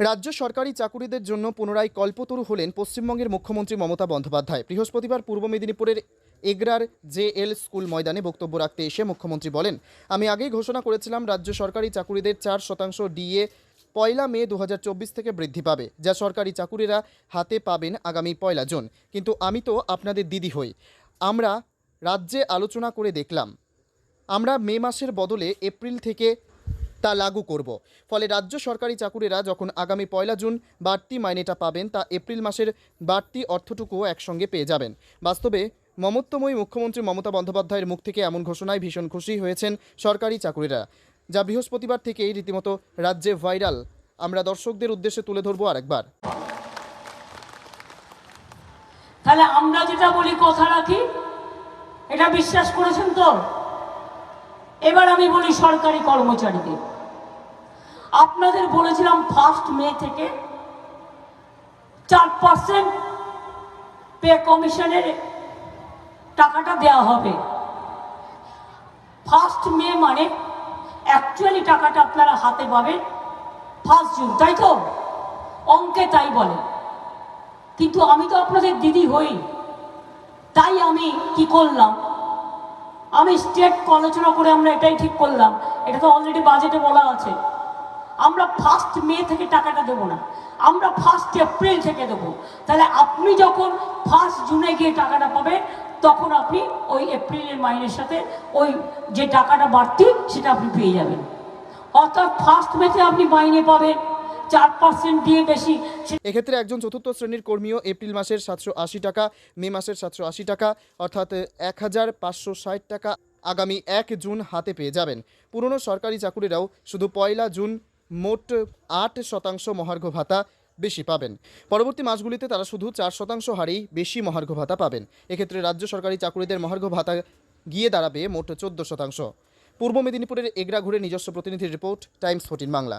রাজ্য সরকারি চাকুরিদের জন্য পুনরায় কল্পতরু হলেন পশ্চিমবঙ্গের মুখ্যমন্ত্রী মমতা বন্দ্যোপাধ্যায়। বৃহস্পতিবার পূর্ব মেদিনীপুরের এগরার জে এল স্কুল ময়দানে বক্তব্য রাখতে এসে মুখ্যমন্ত্রী বলেন, আমি আগেই ঘোষণা করেছিলাম রাজ্য সরকারি চাকুরিদের চার শতাংশ ডিএ পয়লা মে দু হাজার চব্বিশ থেকে বৃদ্ধি পাবে, যা সরকারি চাকুরিরা হাতে পাবেন আগামী পয়লা জুন। কিন্তু আমি তো আপনাদের দিদি হই। আমরা রাজ্যে আলোচনা করে দেখলাম। আমরা মে মাসের বদলে এপ্রিল থেকে তা লাগু করব। ফলে রাজ্য সরকারি চাকুরিরা যখন আগামী পয়লা জুন বাড়তি মাইনেটা পাবেন, তা এপ্রিল মাসের বাড়তি অর্থটুকুও একসঙ্গে পেয়ে যাবেন। বাস্তবে মমত্বময়ী মুখ্যমন্ত্রী মমতা বন্দ্যোপাধ্যায়ের মুখ থেকে এমন ঘোষণায় ভীষণ খুশি হয়েছেন সরকারি চাকুরিরা। যা বৃহস্পতিবার থেকেই রীতিমতো রাজ্যে ভাইরাল। আমরা দর্শকদের উদ্দেশ্যে তুলে ধরবো আরেকবার। তাহলে আমরা যেটা বলি, কথা রাখি? এটা বিশ্বাস করেছেন তো? এবার আমি বলি সরকারি কর্মচারীদের। আপনাদের বলেছিলাম ফার্স্ট মে থেকে চার পার্সেন্ট পে কমিশনের টাকাটা দেওয়া হবে। ফার্স্ট মে মানে অ্যাকচুয়ালি টাকাটা আপনারা হাতে পাবেন ফার্স্ট জুন তাই তো? অঙ্কে তাই বলে। কিন্তু আমি তো আপনাদের দিদি হই। তাই আমি কি করলাম? আমি স্টেট আলোচনা করে আমরা এটাই ঠিক করলাম। এটা তো অলরেডি বাজেটে বলা আছে। আমরা ফার্স্ট মে থেকে টাকাটা দেবো না। আমরা ফার্স্ট এপ্রিল থেকে দেবো। তাহলে আপনি যখন ফার্স্ট জুনে গিয়ে টাকাটা পাবেন, তখন আপনি ওই এপ্রিলের মাইনের সাথে ওই যে টাকাটা বাড়তি, সেটা আপনি পেয়ে যাবেন। অর্থাৎ ফার্স্ট মেতে আপনি মাইনে পাবেন। এক্ষেত্রে একজন চতুর্থ শ্রেণির কর্মীও এপ্রিল মাসের সাতশো আশি টাকা, মে মাসের সাতশো আশি টাকা, অর্থাৎ এক হাজার পাঁচশো ষাট টাকা আগামী এক জুন হাতে পেয়ে যাবেন। পুরনো সরকারি চাকুরিরাও শুধু পয়লা জুন মোট আট শতাংশ মহার্ঘ ভাতা বেশি পাবেন। পরবর্তী মাসগুলিতে তারা শুধু চার শতাংশ হারেই বেশি মহার্ঘ ভাতা পাবেন। এক্ষেত্রে রাজ্য সরকারি চাকুরিদের মহার্ঘ ভাতা গিয়ে দাঁড়াবে মোট চোদ্দ শতাংশ। পূর্ব মেদিনীপুরের এগরা ঘুরে নিজস্ব প্রতিনিধির রিপোর্ট, টাইমস ফোর্টিন বাংলা।